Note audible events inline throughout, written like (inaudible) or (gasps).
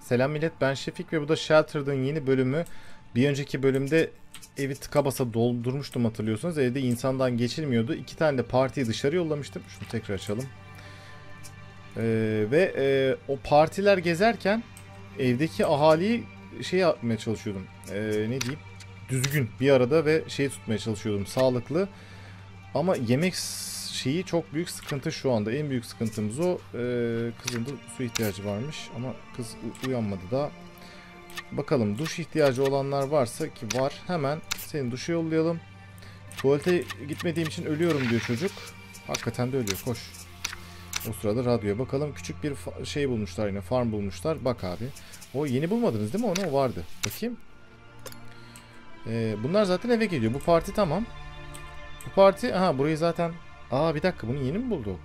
Selam millet ben Şefik ve bu da Shelter'ın yeni bölümü. Bir önceki bölümde evi tıka basa doldurmuştum hatırlıyorsunuz. Evde insandan geçilmiyordu. İki tane de partiyi dışarı yollamıştım. Şunu tekrar açalım. Ee, ve e, o partiler gezerken evdeki ahaliyi şey yapmaya çalışıyordum. Ee, ne diyeyim? Düzgün bir arada ve şey tutmaya çalışıyordum. Sağlıklı. Ama yemek şeyi çok büyük sıkıntı şu anda. En büyük sıkıntımız o. Ee, kızın da su ihtiyacı varmış ama kız uyanmadı da. Bakalım duş ihtiyacı olanlar varsa ki var. Hemen seni duşa yollayalım. Tuvalete gitmediğim için ölüyorum diyor çocuk. Hakikaten de ölüyor. Koş. O sırada radyoya bakalım. Küçük bir şey bulmuşlar yine. Farm bulmuşlar. Bak abi. O yeni bulmadınız değil mi onu? O vardı. Bakayım. Ee, bunlar zaten eve geliyor. Bu parti tamam. Bu parti... Aha burayı zaten... Aa bir dakika bunu yeni mi bulduk?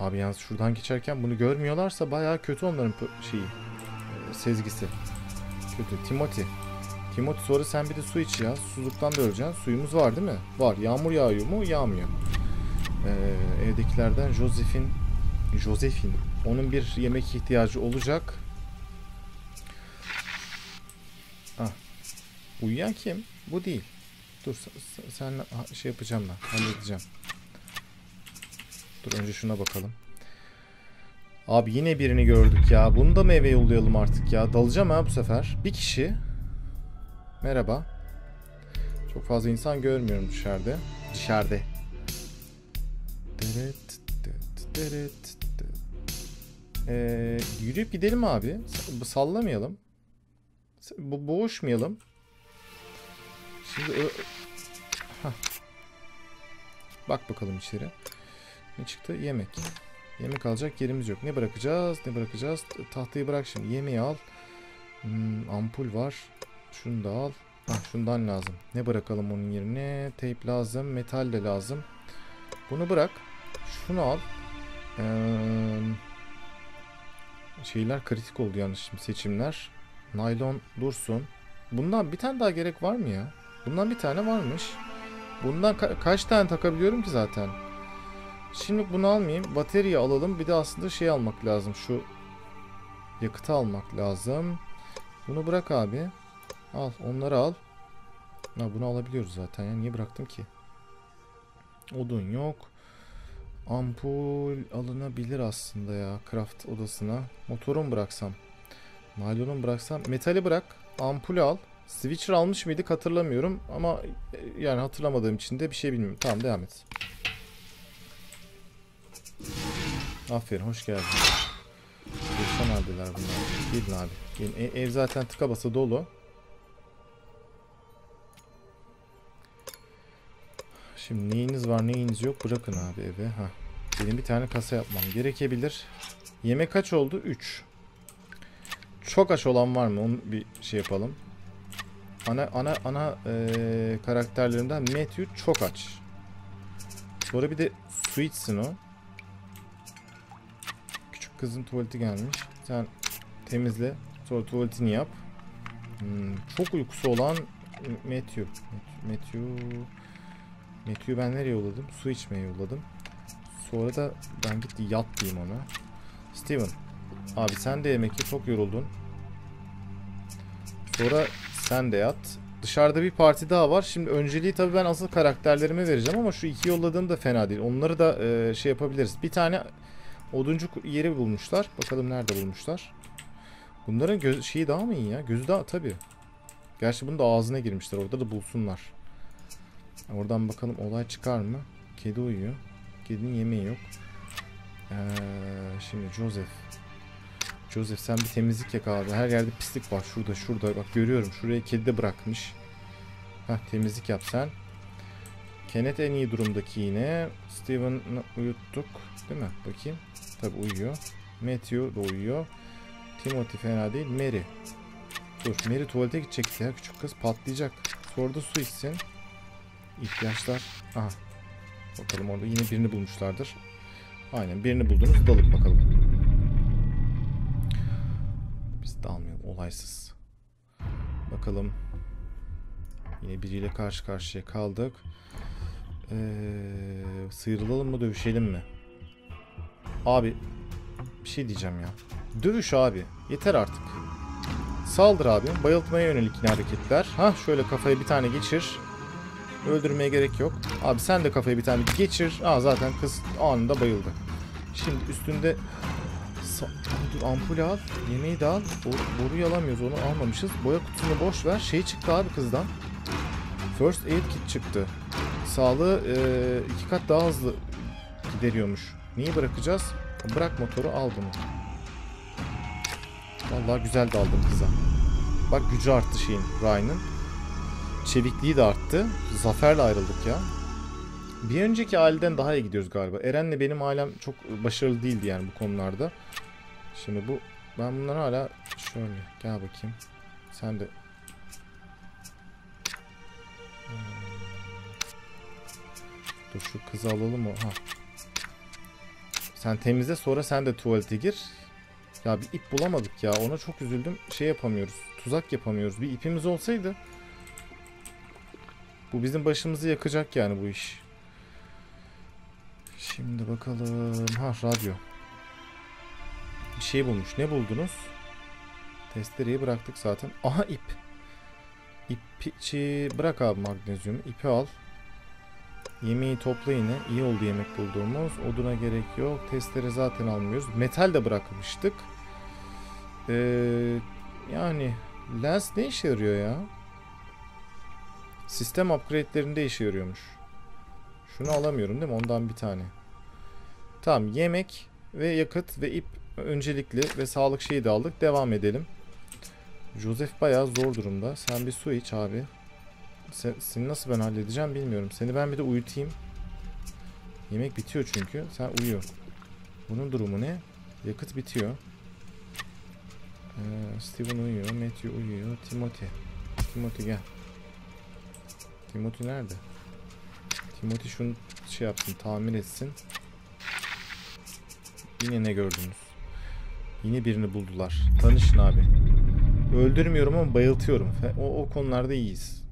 Abi yalnız şuradan geçerken bunu görmüyorlarsa bayağı kötü onların şeyi. e, sezgisi. Kötü. Timothy. Timothy sonra sen bir de su iç ya. Susuzluktan da öleceksin. Suyumuz var değil mi? Var. Yağmur yağıyor mu? Yağmıyor. Ee, evdekilerden Joseph'in Joseph'in onun bir yemek ihtiyacı olacak. Ah. Uyuyan kim? Bu değil. Dur sen, şey yapacağım ben. Halledeceğim. Dur önce şuna bakalım. Abi yine birini gördük ya. Bunu da mı eve yollayalım artık ya? Dalacağım ha bu sefer. Bir kişi. Merhaba. Çok fazla insan görmüyorum dışarıda. Dışarıda. Deret, deret, deret. Ee, yürüyüp gidelim abi. Sallamayalım. Bu boğuşmayalım. Şimdi Hah. Bak bakalım içeri. Ne çıktı? Yemek. Yemek alacak yerimiz yok. Ne bırakacağız? Ne bırakacağız? Tahtayı bırak şimdi. Yemeği al. Hmm, ampul var. Şunu da al. Hah, şundan lazım. Ne bırakalım onun yerine? Teyp lazım. Metal de lazım. Bunu bırak. Şunu al. Ee, şeyler kritik oldu yanlış seçimler. Naylon dursun. Bundan bir tane daha gerek var mı ya? Bundan bir tane varmış. Bundan ka- kaç tane takabiliyorum ki zaten? Şimdi bunu almayayım. Batarya alalım. Bir de aslında şey almak lazım. Şu yakıtı almak lazım. Bunu bırak abi. Al. Onları al. Ha, bunu alabiliyoruz zaten. Ya niye bıraktım ki? Odun yok. Ampul alınabilir aslında ya. Craft odasına. Motoru mu bıraksam? Naylonu mu bıraksam? Metali bırak. Ampulü al. Switcher almış mıydık hatırlamıyorum. Ama e, yani hatırlamadığım için de bir şey bilmiyorum. Tamam devam et. Aferin hoş geldin. Geçen aldılar bunlar. Gelin abi. Gelin. E- ev zaten tıka basa dolu. Şimdi neyiniz var neyiniz yok bırakın abi eve. Ha. Benim bir tane kasa yapmam gerekebilir. Yemek kaç oldu? 3. Çok aç olan var mı? Onu bir şey yapalım. Ana ana ana eee karakterlerinden Matthew çok aç. Sonra bir de su içsin o. Küçük kızın tuvaleti gelmiş. Sen temizle. Sonra tuvaletini yap. Hmm, çok uykusu olan Matthew. Matthew. Matthew'yu ben nereye yolladım? Su içmeye yolladım. Sonra da ben gitti yat diyeyim ona. Steven. Abi sen de yemek ye. Çok yoruldun. Sonra sen de yat. Dışarıda bir parti daha var. Şimdi önceliği tabii ben asıl karakterlerime vereceğim ama şu iki yolladığım da fena değil. Onları da e, şey yapabiliriz. Bir tane oduncu yeri bulmuşlar. Bakalım nerede bulmuşlar. Bunların göz şeyi daha mı iyi ya? Gözü daha tabii. Gerçi bunu da ağzına girmişler. Orada da bulsunlar. Oradan bakalım olay çıkar mı? Kedi uyuyor. Kedinin yemeği yok. Ee, şimdi Joseph. Joseph sen bir temizlik yak abi. Her yerde pislik var. Şurada şurada. Bak görüyorum. Şuraya kedi de bırakmış. Heh temizlik yap sen. Kenneth en iyi durumdaki yine. Steven'ı uyuttuk. Değil mi? Bakayım. Tabi uyuyor. Matthew da uyuyor. Timothy fena değil. Mary. Dur. Mary tuvalete gidecekti ya. Küçük kız patlayacak. Sonra su içsin. İhtiyaçlar. Aha. Bakalım orada yine birini bulmuşlardır. Aynen birini buldunuz. Dalıp bakalım. Olaysız. Bakalım. Yine biriyle karşı karşıya kaldık. Ee, sıyrılalım mı dövüşelim mi? Abi bir şey diyeceğim ya. Dövüş abi. Yeter artık. Saldır abi. Bayıltmaya yönelik yine hareketler. Ha şöyle kafaya bir tane geçir. Öldürmeye gerek yok. Abi sen de kafaya bir tane geçir. Aa zaten kız anında bayıldı. Şimdi üstünde Sa- Dur ampul al. Yemeği de al. Bo- boruyu alamıyoruz onu almamışız. Boya kutusunu boş ver. Şey çıktı abi kızdan. First aid kit çıktı. Sağlığı eee, iki kat daha hızlı gideriyormuş. Neyi bırakacağız? Bırak motoru al bunu. Vallahi güzel de aldım kıza. Bak gücü arttı şeyin Ryan'ın. Çevikliği de arttı. Zaferle ayrıldık ya. Bir önceki aileden daha iyi gidiyoruz galiba. Eren'le benim ailem çok başarılı değildi yani bu konularda. Şimdi bu ben bunları hala şöyle gel bakayım. Sen de Hmm. Dur şu kızı alalım mı? Ha. Sen temizle sonra sen de tuvalete gir. Ya bir ip bulamadık ya. Ona çok üzüldüm. Şey yapamıyoruz. Tuzak yapamıyoruz. Bir ipimiz olsaydı. Bu bizim başımızı yakacak yani bu iş. Şimdi bakalım. Ha radyo. Bir şey bulmuş. Ne buldunuz? Testereyi bıraktık zaten. Aha ip. İpi bırak abi magnezyumu. İpi al. Yemeği topla yine. İyi oldu yemek bulduğumuz. Oduna gerek yok. Testere zaten almıyoruz. Metal de bırakmıştık. Ee, yani lens ne işe yarıyor ya? Sistem upgrade'lerinde işe yarıyormuş. Şunu alamıyorum değil mi? Ondan bir tane. Tamam yemek ve yakıt ve ip öncelikli ve sağlık şeyi de aldık. Devam edelim. Joseph bayağı zor durumda. Sen bir su iç abi. Sen, seni nasıl ben halledeceğim bilmiyorum. Seni ben bir de uyutayım. Yemek bitiyor çünkü. Sen uyu. Bunun durumu ne? Yakıt bitiyor. Ee, Steven uyuyor. Matthew uyuyor. Timothy. Timothy gel. Timothy nerede? Timothy şunu şey yapsın. Tamir etsin. Yine ne gördünüz? Yine birini buldular. Tanışın abi. Öldürmüyorum ama bayıltıyorum. O, o konularda iyiyiz.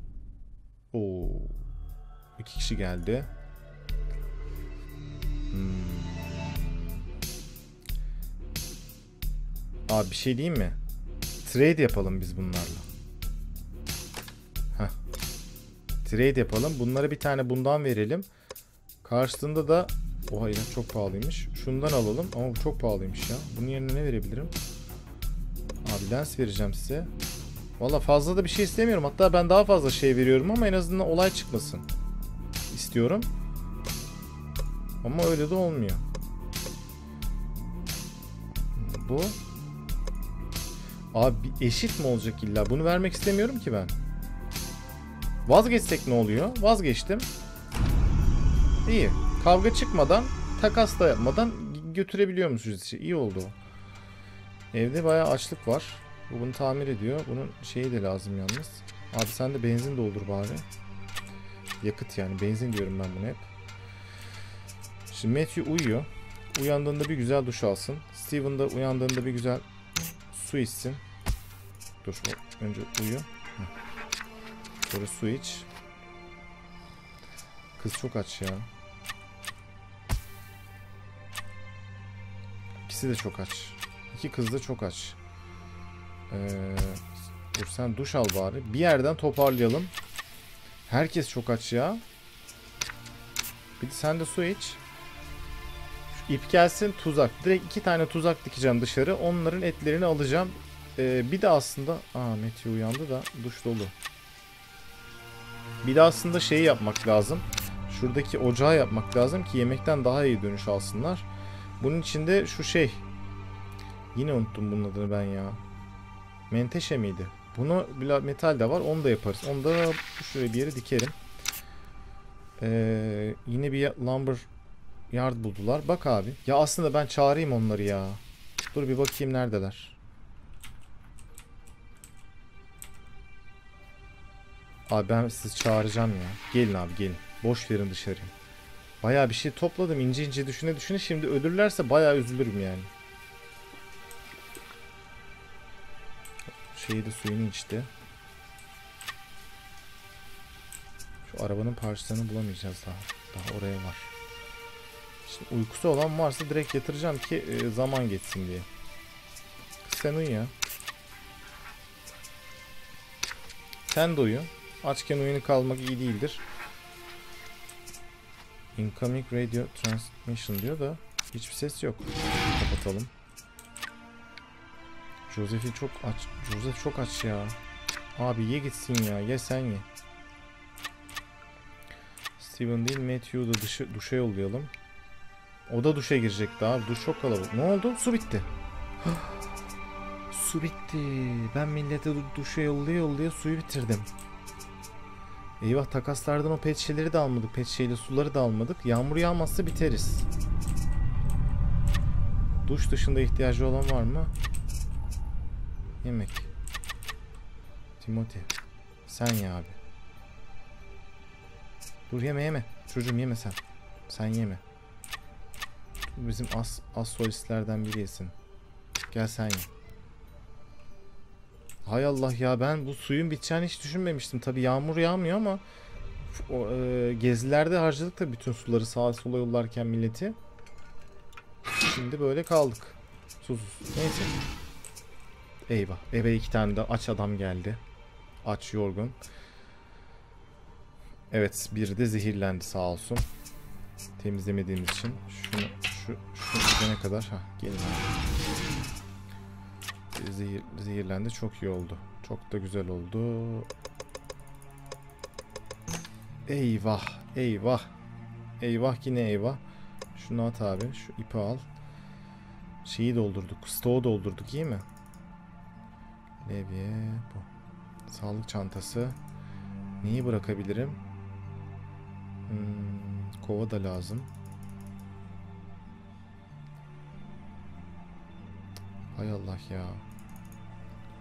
Oo. İki kişi geldi. Hmm. Abi bir şey diyeyim mi? Trade yapalım biz bunlarla. Heh. Trade yapalım. Bunlara bir tane bundan verelim. Karşılığında da o hayır çok pahalıymış. Şundan alalım ama bu çok pahalıymış ya. Bunun yerine ne verebilirim? Abi lens vereceğim size. Valla fazla da bir şey istemiyorum. Hatta ben daha fazla şey veriyorum ama en azından olay çıkmasın. İstiyorum. Ama öyle de olmuyor. Bu. Abi eşit mi olacak illa? Bunu vermek istemiyorum ki ben. Vazgeçsek ne oluyor? Vazgeçtim. İyi. Kavga çıkmadan, takas da yapmadan götürebiliyor musunuz işi? İyi oldu. Evde bayağı açlık var. Bu bunu tamir ediyor. Bunun şeyi de lazım yalnız. Abi sen de benzin doldur bari. Yakıt yani. Benzin diyorum ben bunu hep. Şimdi Matthew uyuyor. Uyandığında bir güzel duş alsın. Steven da uyandığında bir güzel su içsin. Dur önce uyu. Sonra su iç. Kız çok aç ya. İkisi de çok aç. İki kız da çok aç. Ee, dur sen duş al bari. Bir yerden toparlayalım. Herkes çok aç ya. Bir de sen de su iç. Şu ip gelsin tuzak. Direkt iki tane tuzak dikeceğim dışarı. Onların etlerini alacağım. Ee, bir de aslında... Aa Meti uyandı da duş dolu. Bir de aslında şeyi yapmak lazım. Şuradaki ocağı yapmak lazım ki yemekten daha iyi dönüş alsınlar. Bunun içinde şu şey. Yine unuttum bunun adını ben ya. Menteşe miydi? Bunu metal de var. Onu da yaparız. Onu da şuraya bir yere dikerim. Ee, yine bir lumber yard buldular. Bak abi. Ya aslında ben çağırayım onları ya. Dur bir bakayım neredeler. Abi ben sizi çağıracağım ya. Gelin abi gelin. Boş verin dışarıyı. Bayağı bir şey topladım ince ince düşüne düşüne. Şimdi ölürlerse bayağı üzülürüm yani. Şeyi de suyunu içti. Şu arabanın parçalarını bulamayacağız daha. Daha oraya var. Şimdi uykusu olan varsa direkt yatıracağım ki e, zaman geçsin diye. sen uyu ya. Sen de uyu. Açken uyunu kalmak iyi değildir. Incoming radio transmission diyor da hiçbir ses yok. Kapatalım. Joseph'i çok aç. Joseph çok aç ya. Abi ye gitsin ya. Ye sen ye. Steven değil Matthew'u da dışı, duşa yollayalım. O da duşa girecekti abi. Duş çok kalabalık. Ne oldu? Su bitti. (gasps) Su bitti. Ben millete du- duşa yollaya yollaya suyu bitirdim. Eyvah takaslardan o pet şişeleri de almadık. Pet şişeyle suları da almadık. Yağmur yağmazsa biteriz. Duş dışında ihtiyacı olan var mı? Yemek. Timothy. Sen ye abi. Dur yeme yeme. Çocuğum yeme sen. Sen yeme. Bizim as, as solistlerden biri yesin. Gel sen ye. Hay Allah ya ben bu suyun biteceğini hiç düşünmemiştim. Tabi yağmur yağmıyor ama o, e, gezilerde harcadık da bütün suları sağa sola yollarken milleti. Şimdi böyle kaldık. Susuz. Neyse. Eyvah. Eve iki tane de aç adam geldi. Aç yorgun. Evet biri de zehirlendi sağ olsun. Temizlemediğimiz için. Şunu şu şu kadar ha gelin abi. Zehir, zehirlendi çok iyi oldu. Çok da güzel oldu. Eyvah eyvah. Eyvah yine eyvah. Şunu at abi. Şu ipi al. Şeyi doldurduk. Stoğu doldurduk iyi mi? Levye bu. Sağlık çantası. Neyi bırakabilirim? Hmm, kova da lazım. Hay Allah ya.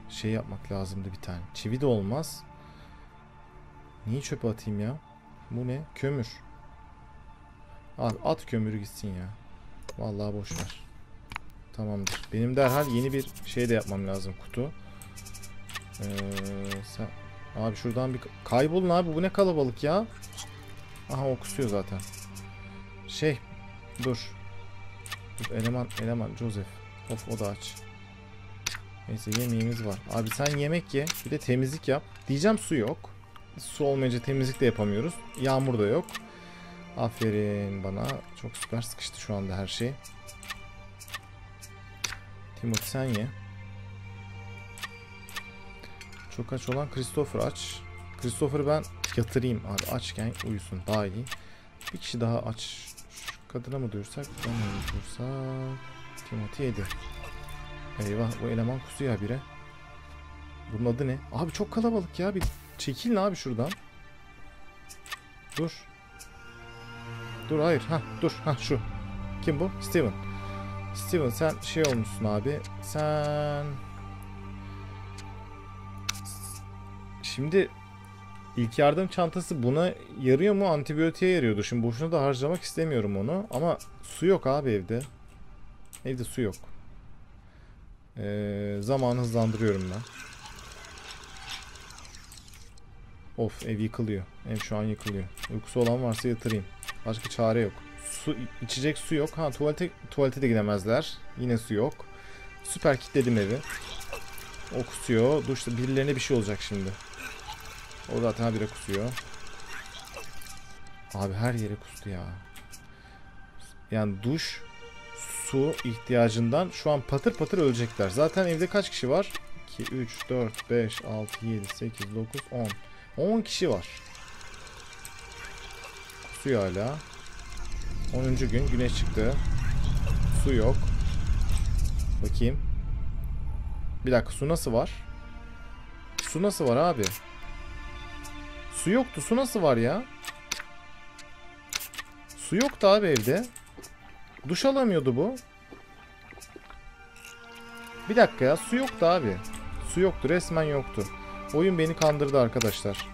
Şey yapmak lazımdı bir tane. Çivi de olmaz. Niye çöpe atayım ya? Bu ne? Kömür. Abi at kömürü gitsin ya. Vallahi boş. Tamamdır. Benim derhal yeni bir şey de yapmam lazım kutu. Ee, sen... Abi şuradan bir kaybolun abi bu ne kalabalık ya. Aha o kusuyor zaten. Şey dur. Dur eleman eleman Joseph. Of o da aç. Neyse yemeğimiz var. Abi sen yemek ye. Bir de temizlik yap. Diyeceğim su yok. Su olmayınca temizlik de yapamıyoruz. Yağmur da yok. Aferin bana. Çok süper sıkıştı şu anda her şey. Timothy sen ye. Çok aç olan Christopher aç. Christopher'ı ben yatırayım abi açken uyusun daha iyi. Bir kişi daha aç. Şu kadına mı duyursak? Ben mi duyursak? Timothy yedi. Eyvah bu eleman kusuyor habire. Bunun adı ne? Abi çok kalabalık ya bir çekilin abi şuradan. Dur. Dur hayır ha dur ha şu. Kim bu? Steven. Steven sen şey olmuşsun abi. Sen Şimdi ilk yardım çantası buna yarıyor mu? Antibiyotiğe yarıyordu. Şimdi boşuna da harcamak istemiyorum onu. Ama su yok abi evde. Evde su yok. Ee, zamanı hızlandırıyorum ben. Of ev yıkılıyor. Ev şu an yıkılıyor. Uykusu olan varsa yatırayım. Başka çare yok. Su içecek su yok. Ha tuvalete tuvalete de gidemezler. Yine su yok. Süper kilitledim evi. O kusuyor. Duşta birilerine bir şey olacak şimdi. O zaten habire kusuyor. Abi her yere kustu ya. Yani duş, su ihtiyacından şu an patır patır ölecekler. Zaten evde kaç kişi var? 2, 3, 4, 5, 6, 7, 8, 9, 10. 10 kişi var. Kusuyor hala. 10. gün güneş çıktı. Su yok. Bakayım. Bir dakika su nasıl var? Su nasıl var abi? Su yoktu. Su nasıl var ya? Su yoktu abi evde. Duş alamıyordu bu. Bir dakika ya. Su yoktu abi. Su yoktu. Resmen yoktu. Oyun beni kandırdı arkadaşlar.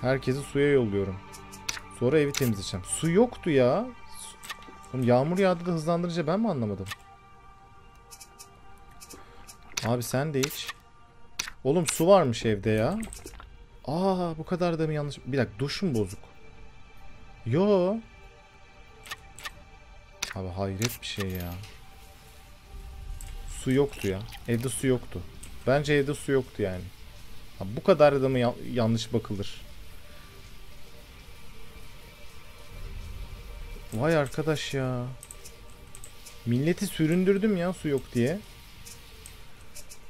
Herkesi suya yolluyorum. Sonra evi temizleyeceğim. Su yoktu ya. Oğlum Yağmur yağdı da hızlandırınca ben mi anlamadım? Abi sen de iç. Oğlum su varmış evde ya. Aa bu kadar da mı yanlış? Bir dakika duş mu bozuk? Yo. Abi hayret bir şey ya. su yoktu ya. Evde su yoktu. Bence evde su yoktu yani. Ha, bu kadar da mı ya- yanlış bakılır? Vay arkadaş ya. Milleti süründürdüm ya su yok diye.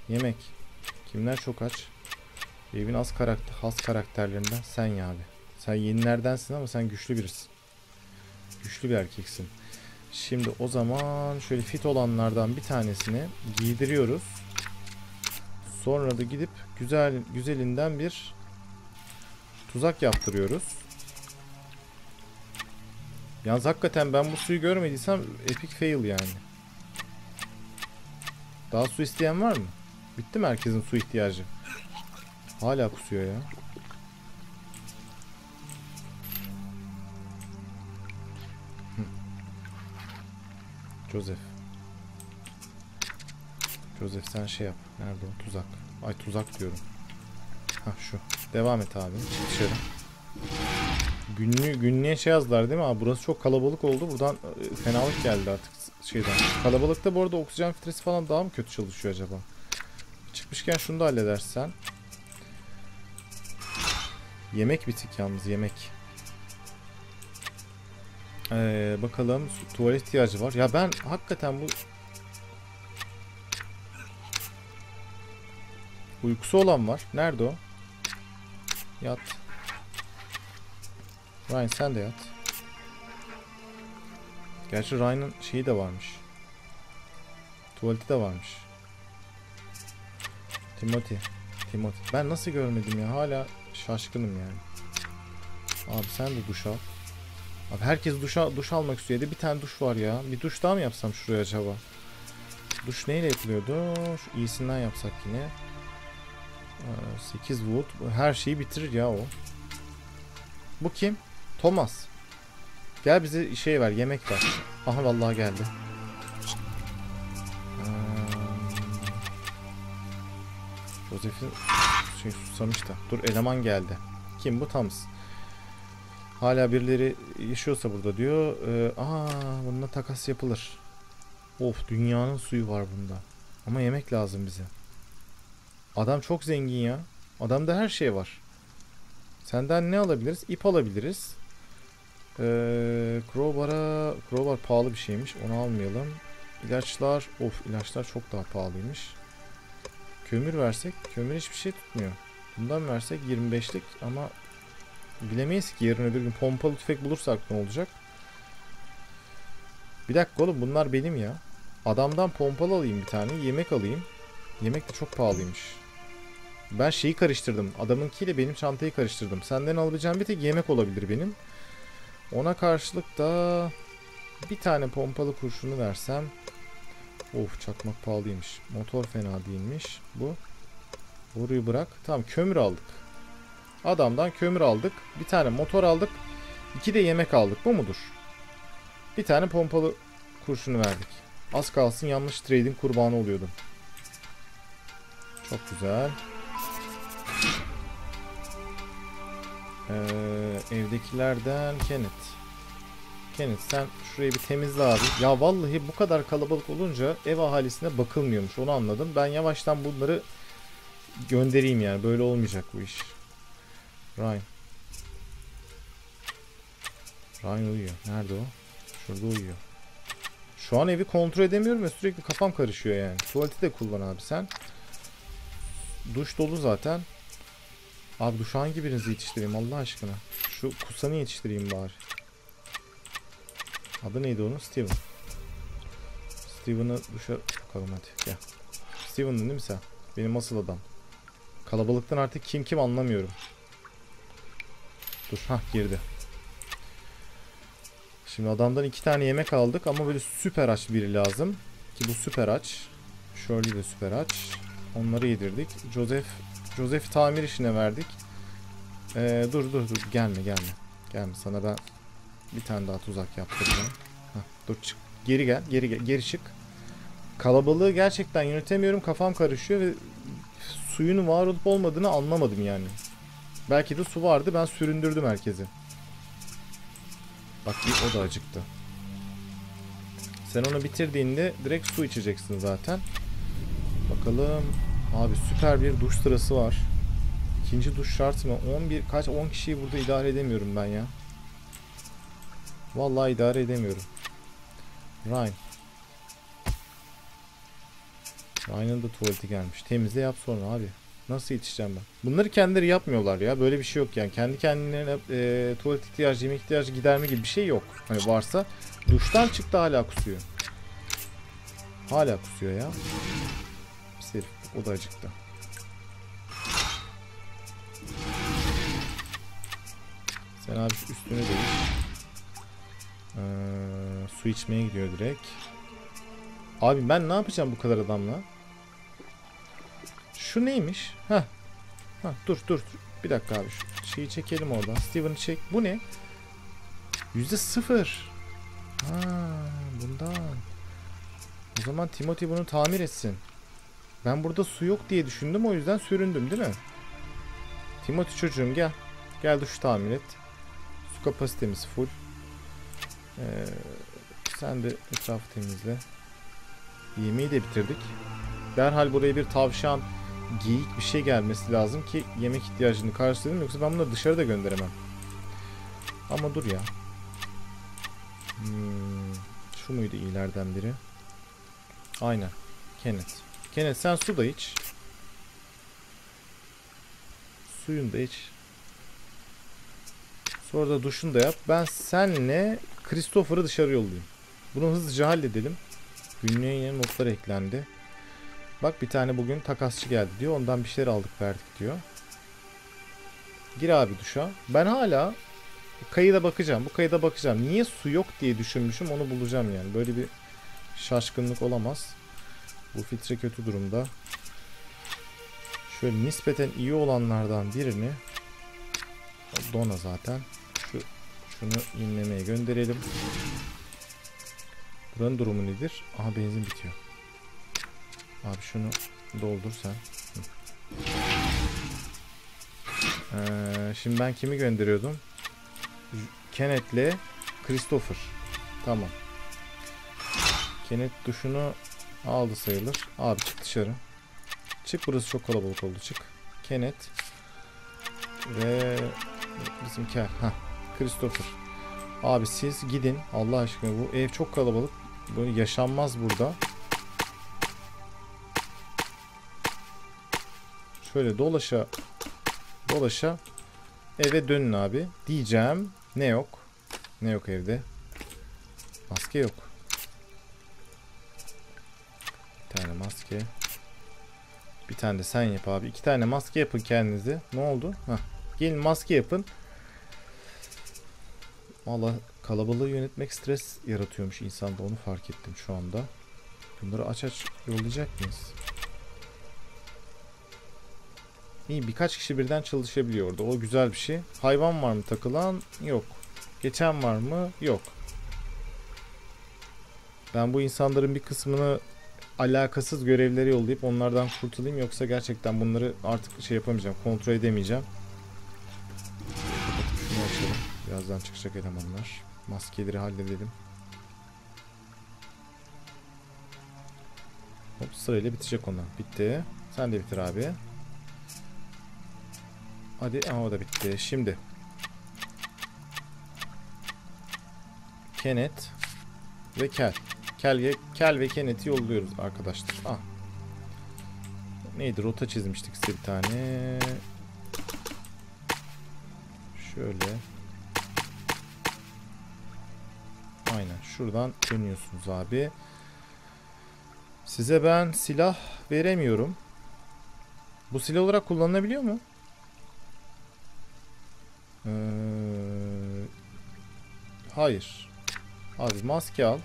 Yemek. Kimler çok aç? Evin az karakter, has karakterlerinden sen ya abi. Sen yenilerdensin ama sen güçlü birisin. Güçlü bir erkeksin. Şimdi o zaman şöyle fit olanlardan bir tanesini giydiriyoruz. Sonra da gidip güzel güzelinden bir tuzak yaptırıyoruz. Yalnız hakikaten ben bu suyu görmediysem epic fail yani. Daha su isteyen var mı? Bitti mi herkesin su ihtiyacı? Hala kusuyor ya. Joseph. Joseph sen şey yap. Nerede o? Tuzak. Ay tuzak diyorum. Ha şu. Devam et abi. Dışarı. Günlü, günlüğe şey yazdılar değil mi abi? Burası çok kalabalık oldu. Buradan e, fenalık geldi artık şeyden. Kalabalıkta bu arada oksijen filtresi falan daha mı kötü çalışıyor acaba? Çıkmışken şunu da halledersen. Yemek bitik yalnız yemek. Ee, bakalım tuvalet ihtiyacı var. Ya ben hakikaten bu uykusu olan var. Nerede o? Yat. Ryan sen de yat. Gerçi Ryan'ın şeyi de varmış. Tuvaleti de varmış. Timothy. Timothy. Ben nasıl görmedim ya? Hala şaşkınım yani. Abi sen de duş al. Abi herkes duşa, duş almak istiyor. Bir tane duş var ya. Bir duş daha mı yapsam şuraya acaba? Duş neyle yapılıyordu? Şu iyisinden yapsak yine. Ee, 8 volt. Her şeyi bitirir ya o. Bu kim? Thomas. Gel bize şey ver, yemek ver. Aha vallahi geldi. Ee, Joseph'in şey susamış da. Dur eleman geldi. Kim bu? Thomas. Hala birileri yaşıyorsa burada diyor. Ee, aa bununla takas yapılır. Of dünyanın suyu var bunda. Ama yemek lazım bize. Adam çok zengin ya. Adamda her şey var. Senden ne alabiliriz? İp alabiliriz. Ee, crowbar'a crowbar pahalı bir şeymiş. Onu almayalım. İlaçlar, of ilaçlar çok daha pahalıymış. Kömür versek, kömür hiçbir şey tutmuyor. Bundan versek 25'lik ama bilemeyiz ki yarın öbür gün pompalı tüfek bulursak ne olacak? Bir dakika oğlum bunlar benim ya. Adamdan pompalı alayım bir tane, yemek alayım. Yemek de çok pahalıymış. Ben şeyi karıştırdım. Adamınkiyle benim çantayı karıştırdım. Senden alabileceğim bir tek yemek olabilir benim. Ona karşılık da bir tane pompalı kurşunu versem. Of çakmak pahalıymış. Motor fena değilmiş. Bu. Boruyu bırak. Tamam kömür aldık. Adamdan kömür aldık. Bir tane motor aldık. iki de yemek aldık. Bu mudur? Bir tane pompalı kurşunu verdik. Az kalsın yanlış trading kurbanı oluyordum. Çok güzel. Ee, evdekilerden Kenneth. Kenneth sen şurayı bir temizle abi. Ya vallahi bu kadar kalabalık olunca ev ahalisine bakılmıyormuş onu anladım. Ben yavaştan bunları göndereyim yani böyle olmayacak bu iş. Ryan. Ryan uyuyor. Nerede o? Şurada uyuyor. Şu an evi kontrol edemiyorum ve sürekli kafam karışıyor yani. Tuvaleti de kullan abi sen. Duş dolu zaten. Abi duş hangi birinizi yetiştireyim Allah aşkına? Şu kusanı yetiştireyim bari. Adı neydi onun? Steven. Steven'ı duşa bakalım hadi gel. Steven'dın değil mi sen? Benim asıl adam. Kalabalıktan artık kim kim anlamıyorum. Dur hah girdi. Şimdi adamdan iki tane yemek aldık ama böyle süper aç biri lazım. Ki bu süper aç. Shirley de süper aç. Onları yedirdik. Joseph Joseph tamir işine verdik. Ee, dur dur dur gelme gelme. Gelme sana ben bir tane daha tuzak yaptıracağım. Hah, dur çık. Geri gel. Geri gel. Geri çık. Kalabalığı gerçekten yönetemiyorum. Kafam karışıyor ve suyun var olup olmadığını anlamadım yani. Belki de su vardı. Ben süründürdüm herkesi. Bak o da acıktı. Sen onu bitirdiğinde direkt su içeceksin zaten. Bakalım. Abi süper bir duş sırası var. İkinci duş şart mı? 11 kaç 10 kişiyi burada idare edemiyorum ben ya. Vallahi idare edemiyorum. Ryan. Ryan'ın da tuvaleti gelmiş. Temizle yap sonra abi. Nasıl yetişeceğim ben? Bunları kendileri yapmıyorlar ya. Böyle bir şey yok yani. Kendi kendilerine e, tuvalet ihtiyacı, yemek ihtiyacı giderme gibi bir şey yok. Hani varsa duştan çıktı hala kusuyor. Hala kusuyor ya. Pis. O da acıktı. Sen abi üstüne değiş. Ee, su içmeye gidiyor direkt. Abi ben ne yapacağım bu kadar adamla? Şu neymiş? Ha. Ha dur dur dur. Bir dakika abi şu şeyi çekelim oradan. Steven'ı çek. Bu ne? Yüzde sıfır. Ha bundan. O zaman Timothy bunu tamir etsin. Ben burada su yok diye düşündüm o yüzden süründüm değil mi? Timothy çocuğum gel. Gel duş tamir et. Su kapasitemiz full. Ee, sen de etrafı temizle. Yemeği de bitirdik. Derhal buraya bir tavşan, geyik bir şey gelmesi lazım ki yemek ihtiyacını karşılayalım. Yoksa ben bunları dışarı da gönderemem. Ama dur ya. Hmm, şu muydu iyilerden biri? Aynen. Kenneth. Kenneth sen su da iç. Suyunu da iç. Sonra da duşunu da yap. Ben senle Christopher'ı dışarı yollayayım. Bunu hızlıca halledelim. Günlüğe yeni notlar eklendi. Bak bir tane bugün takasçı geldi diyor. Ondan bir şeyler aldık verdik diyor. Gir abi duşa. Ben hala kayıda bakacağım. Bu kayıda bakacağım. Niye su yok diye düşünmüşüm onu bulacağım yani. Böyle bir şaşkınlık olamaz. Bu filtre kötü durumda. Şöyle nispeten iyi olanlardan birini Dona zaten. Şu şunu inlemeye gönderelim. Buranın durumu nedir? Aha benzin bitiyor. Abi şunu doldur sen. Ee, şimdi ben kimi gönderiyordum? Kenneth'le Christopher. Tamam. Kenneth duşunu aldı sayılır. Abi çık dışarı. Çık burası çok kalabalık oldu çık. Kenneth ve bizim Kel. Ha, Christopher. Abi siz gidin. Allah aşkına bu ev çok kalabalık. Böyle yaşanmaz burada. Şöyle dolaşa dolaşa eve dönün abi. Diyeceğim. Ne yok? Ne yok evde? Maske yok. Bir tane maske. Bir tane de sen yap abi. İki tane maske yapın kendinize. Ne oldu? Hah. Gelin maske yapın. Valla kalabalığı yönetmek stres yaratıyormuş insanda onu fark ettim şu anda. Bunları aç aç yollayacak mıyız? İyi birkaç kişi birden çalışabiliyor orada. O güzel bir şey. Hayvan var mı takılan? Yok. Geçen var mı? Yok. Ben bu insanların bir kısmını alakasız görevlere yollayıp onlardan kurtulayım yoksa gerçekten bunları artık şey yapamayacağım, kontrol edemeyeceğim. Açalım. Birazdan çıkacak elemanlar. Maskeleri halledelim. Hop sırayla bitecek onlar. Bitti. Sen de bitir abi. Hadi ama o da bitti. Şimdi. Kenneth ve Kel. Kel ve, Kel ve Kenneth'i yolluyoruz arkadaşlar. Ah. Neydi? Rota çizmiştik size bir tane. Şöyle. Aynen. Şuradan dönüyorsunuz abi. Size ben silah veremiyorum. Bu silah olarak kullanılabiliyor mu? Hayır. Abi maske al.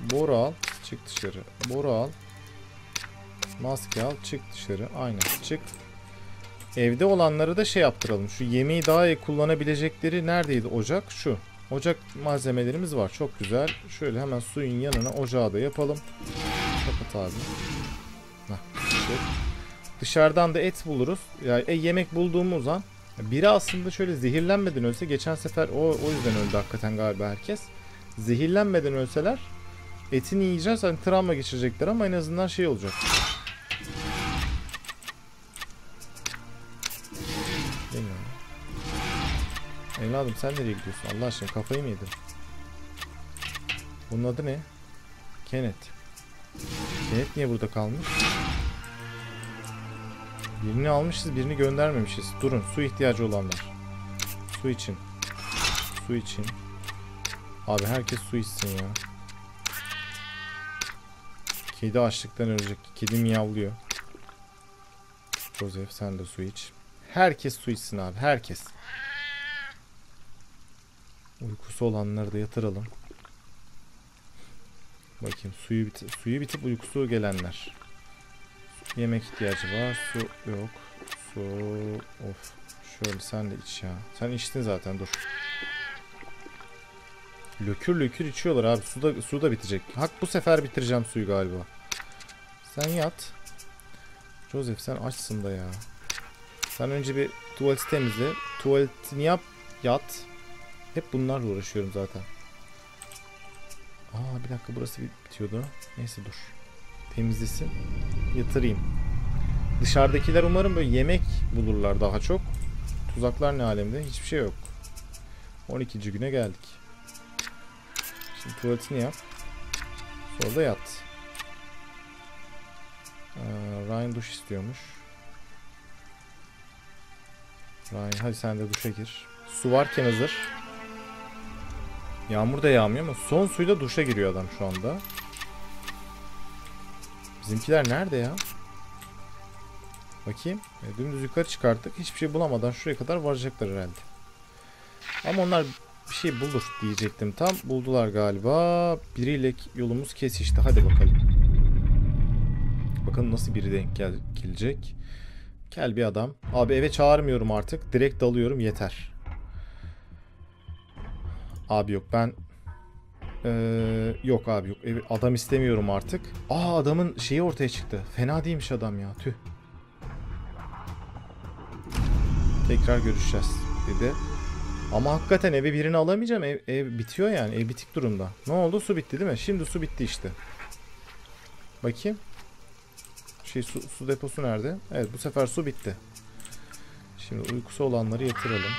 Boru al. Çık dışarı. Boru al. Maske al. Çık dışarı. Aynen. Çık. Evde olanları da şey yaptıralım. Şu yemeği daha iyi kullanabilecekleri neredeydi ocak? Şu. Ocak malzemelerimiz var. Çok güzel. Şöyle hemen suyun yanına ocağı da yapalım. Kapat abi. Heh. Dışarıdan da et buluruz. Yani e, yemek bulduğumuz an biri aslında şöyle zehirlenmeden ölse geçen sefer o, o yüzden öldü hakikaten galiba herkes. Zehirlenmeden ölseler Etini yiyeceğiz. Hani travma geçirecekler ama en azından şey olacak. Mi? Evladım sen nereye gidiyorsun? Allah aşkına kafayı mı yedin? Bunun adı ne? Kenneth. Kenneth niye burada kalmış? Birini almışız, birini göndermemişiz. Durun, su ihtiyacı olanlar. Su için. Su için. Abi herkes su içsin ya. Kedi açlıktan ölecek. Kedi miyavlıyor. Joseph sen de su iç. Herkes su içsin abi. Herkes. Uykusu olanları da yatıralım. Bakayım suyu bit suyu bitip uykusu gelenler. Yemek ihtiyacı var. Su yok. Su of. Şöyle sen de iç ya. Sen içtin zaten dur. Lökür lökür içiyorlar abi. Su da, su da bitecek. Hak bu sefer bitireceğim suyu galiba. Sen yat. Joseph sen açsın da ya. Sen önce bir tuvaleti temizle. Tuvaletini yap. Yat. Hep bunlarla uğraşıyorum zaten. Aa bir dakika burası bitiyordu. Neyse dur. Temizlesin. Yatırayım. Dışarıdakiler umarım böyle yemek bulurlar daha çok. Tuzaklar ne alemde? Hiçbir şey yok. 12. güne geldik. Şimdi tuvaletini yap. Sonra da yat. Ee, Ryan duş istiyormuş. Ryan hadi sen de duşa gir. Su varken hazır. Yağmur da yağmıyor ama son suyla duşa giriyor adam şu anda. Bizimkiler nerede ya? Bakayım. E, dümdüz yukarı çıkarttık. Hiçbir şey bulamadan şuraya kadar varacaklar herhalde. Ama onlar bir şey bulur diyecektim tam. Buldular galiba. Biriyle yolumuz kesişti. Hadi bakalım. Bakalım nasıl biri denk gel gelecek. Gel bir adam. Abi eve çağırmıyorum artık. Direkt dalıyorum yeter. Abi yok ben ee, yok abi yok. Adam istemiyorum artık. Aa adamın şeyi ortaya çıktı. Fena değilmiş adam ya. Tüh. Tekrar görüşeceğiz dedi. Ama hakikaten eve birini alamayacağım. Ev, ev bitiyor yani. Ev bitik durumda. Ne oldu? Su bitti değil mi? Şimdi su bitti işte. Bakayım. Şey su, su deposu nerede? Evet bu sefer su bitti. Şimdi uykusu olanları yatıralım.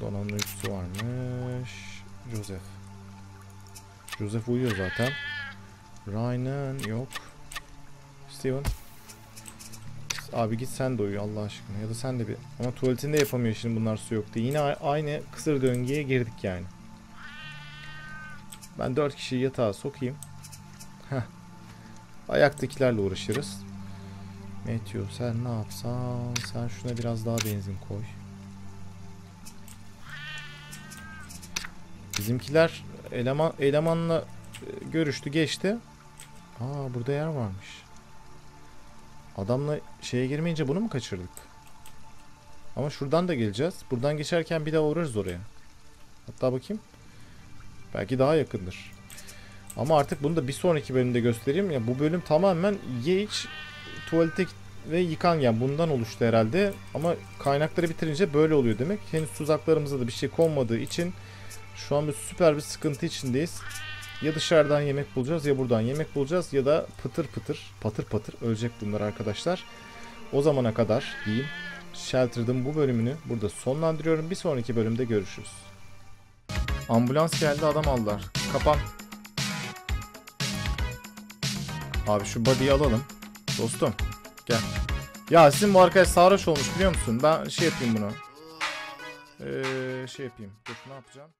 Donan'ın uykusu varmış. Joseph. Joseph uyuyor zaten. Ryan'ın yok. Steven. Abi git sen de uyu Allah aşkına. Ya da sen de bir... Ama tuvaletinde yapamıyor şimdi bunlar su yok diye. Yine aynı kısır döngüye girdik yani. Ben dört kişiyi yatağa sokayım. Heh. Ayaktakilerle uğraşırız. Matthew sen ne yapsan? Sen şuna biraz daha benzin koy. Bizimkiler eleman elemanla e, görüştü geçti. Aa burada yer varmış. Adamla şeye girmeyince bunu mu kaçırdık? Ama şuradan da geleceğiz. Buradan geçerken bir daha uğrarız oraya. Hatta bakayım. Belki daha yakındır. Ama artık bunu da bir sonraki bölümde göstereyim. Ya bu bölüm tamamen ye iç tuvalete ve yıkan yani bundan oluştu herhalde. Ama kaynakları bitirince böyle oluyor demek. Henüz tuzaklarımıza da bir şey konmadığı için şu an bir süper bir sıkıntı içindeyiz. Ya dışarıdan yemek bulacağız ya buradan yemek bulacağız ya da pıtır pıtır patır patır ölecek bunlar arkadaşlar. O zamana kadar diyeyim. Shelter'ın bu bölümünü burada sonlandırıyorum. Bir sonraki bölümde görüşürüz. Ambulans geldi adam aldılar. Kapan. Abi şu body'yi alalım. Dostum gel. Ya sizin bu arkadaş sarhoş olmuş biliyor musun? Ben şey yapayım bunu. Ee, şey yapayım. Dur ne yapacağım?